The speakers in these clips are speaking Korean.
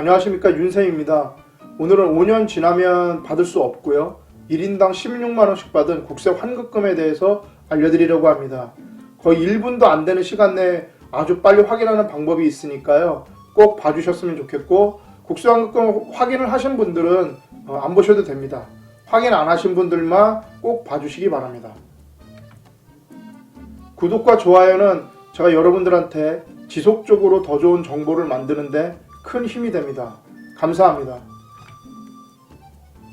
안녕하십니까 윤세입니다. 오늘은 5년 지나면 받을 수 없고요. 1인당 16만원씩 받은 국세 환급금에 대해서 알려드리려고 합니다. 거의 1분도 안 되는 시간 내에 아주 빨리 확인하는 방법이 있으니까요. 꼭 봐주셨으면 좋겠고 국세 환급금 확인을 하신 분들은 어, 안 보셔도 됩니다. 확인 안 하신 분들만 꼭 봐주시기 바랍니다. 구독과 좋아요는 제가 여러분들한테 지속적으로 더 좋은 정보를 만드는데 큰 힘이 됩니다. 감사합니다.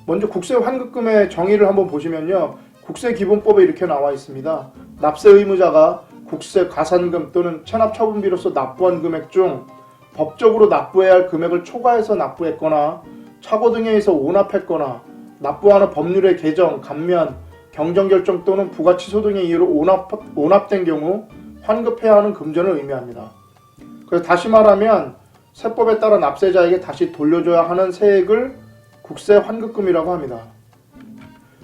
먼저 국세 환급금의 정의를 한번 보시면요. 국세 기본법에 이렇게 나와 있습니다. 납세 의무자가 국세 가산금 또는 체납 처분비로서 납부한 금액 중 법적으로 납부해야 할 금액을 초과해서 납부했거나 차고 등에 의해서 오납했거나 납부하는 법률의 개정, 감면, 경정결정 또는 부가치소 등의 이유로 오납, 오납된 경우 환급해야 하는 금전을 의미합니다. 그래서 다시 말하면 세법에 따라 납세자에게 다시 돌려줘야 하는 세액을 국세 환급금이라고 합니다.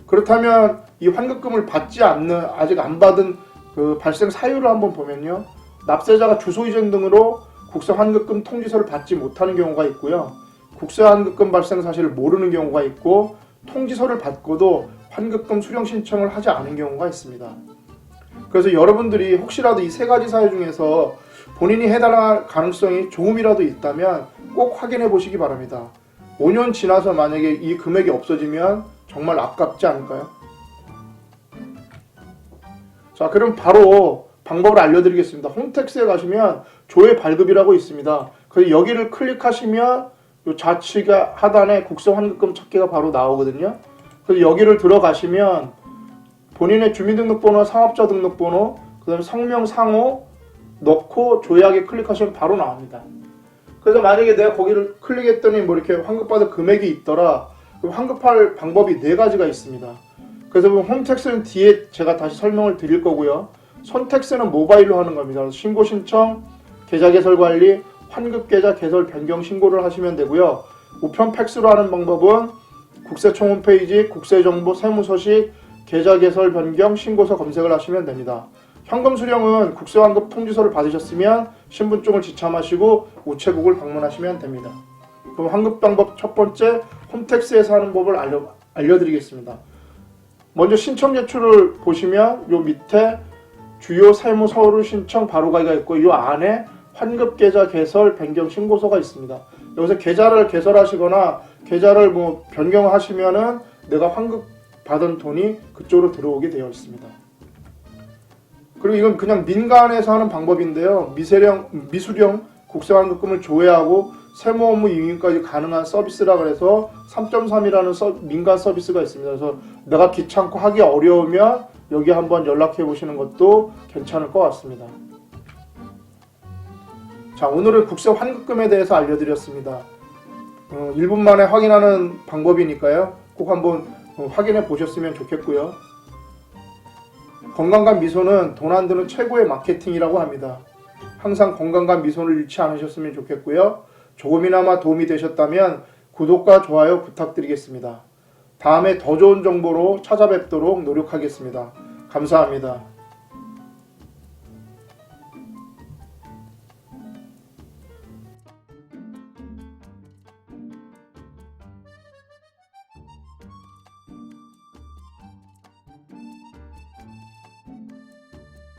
그렇다면 이 환급금을 받지 않는 아직 안 받은 그 발생 사유를 한번 보면요. 납세자가 주소 이전 등으로 국세 환급금 통지서를 받지 못하는 경우가 있고요. 국세 환급금 발생 사실을 모르는 경우가 있고 통지서를 받고도 환급금 수령 신청을 하지 않은 경우가 있습니다. 그래서 여러분들이 혹시라도 이 세 가지 사유 중에서 본인이 해당할 가능성이 조금이라도 있다면 꼭 확인해 보시기 바랍니다. 5년 지나서 만약에 이 금액이 없어지면 정말 아깝지 않을까요? 자, 그럼 바로 방법을 알려드리겠습니다. 홈택스에 가시면 조회 발급이라고 있습니다. 그래서 여기를 클릭하시면 요 좌측 하단에 국세 환급금 찾기가 바로 나오거든요. 그래서 여기를 들어가시면 본인의 주민등록번호와 상업자 등록번호, 그다음에 성명 상호 넣고 조회하기 클릭하시면 바로 나옵니다. 그래서 만약에 내가 거기를 클릭했더니 뭐 이렇게 환급받을 금액이 있더라. 그럼 환급할 방법이 네 가지가 있습니다. 그래서 홈택스는 뒤에 제가 다시 설명을 드릴 거고요. 손택스는 모바일로 하는 겁니다. 신고 신청, 계좌 개설 관리, 환급 계좌 개설 변경 신고를 하시면 되고요. 우편 팩스로 하는 방법은 국세청 홈페이지 국세정보 세무서식 계좌 개설 변경 신고서 검색을 하시면 됩니다. 현금 수령은 국세환급 통지서를 받으셨으면 신분증을 지참하시고 우체국을 방문하시면 됩니다. 그럼 환급 방법 첫 번째 홈택스에서 하는 법을 알려, 알려드리겠습니다. 먼저 신청 제출을 보시면 요 밑에 주요 세무 서류 신청 바로가기가 있고 이 안에 환급 계좌 개설 변경 신고서가 있습니다. 여기서 계좌를 개설하시거나 계좌를 뭐 변경하시면은 내가 환급 받은 돈이 그쪽으로 들어오게 되어 있습니다. 그리고 이건 그냥 민간에서 하는 방법인데요. 미세령 미수령 국세환급금을 조회하고 세무 업무 이행까지 가능한 서비스라 그래서 3.3이라는 서, 민간 서비스가 있습니다. 그래서 내가 귀찮고 하기 어려우면 여기 한번 연락해 보시는 것도 괜찮을 것 같습니다. 자, 오늘은 국세 환급금에 대해서 알려드렸습니다. 어, 1분 만에 확인하는 방법이니까요. 꼭 한번 어, 확인해 보셨으면 좋겠고요. 건강간 미소는 돈 안 드는 최고의 마케팅이라고 합니다. 항상 건강간 미소를 잃지 않으셨으면 좋겠고요. 조금이나마 도움이 되셨다면 구독과 좋아요 부탁드리겠습니다. 다음에 더 좋은 정보로 찾아뵙도록 노력하겠습니다. 감사합니다.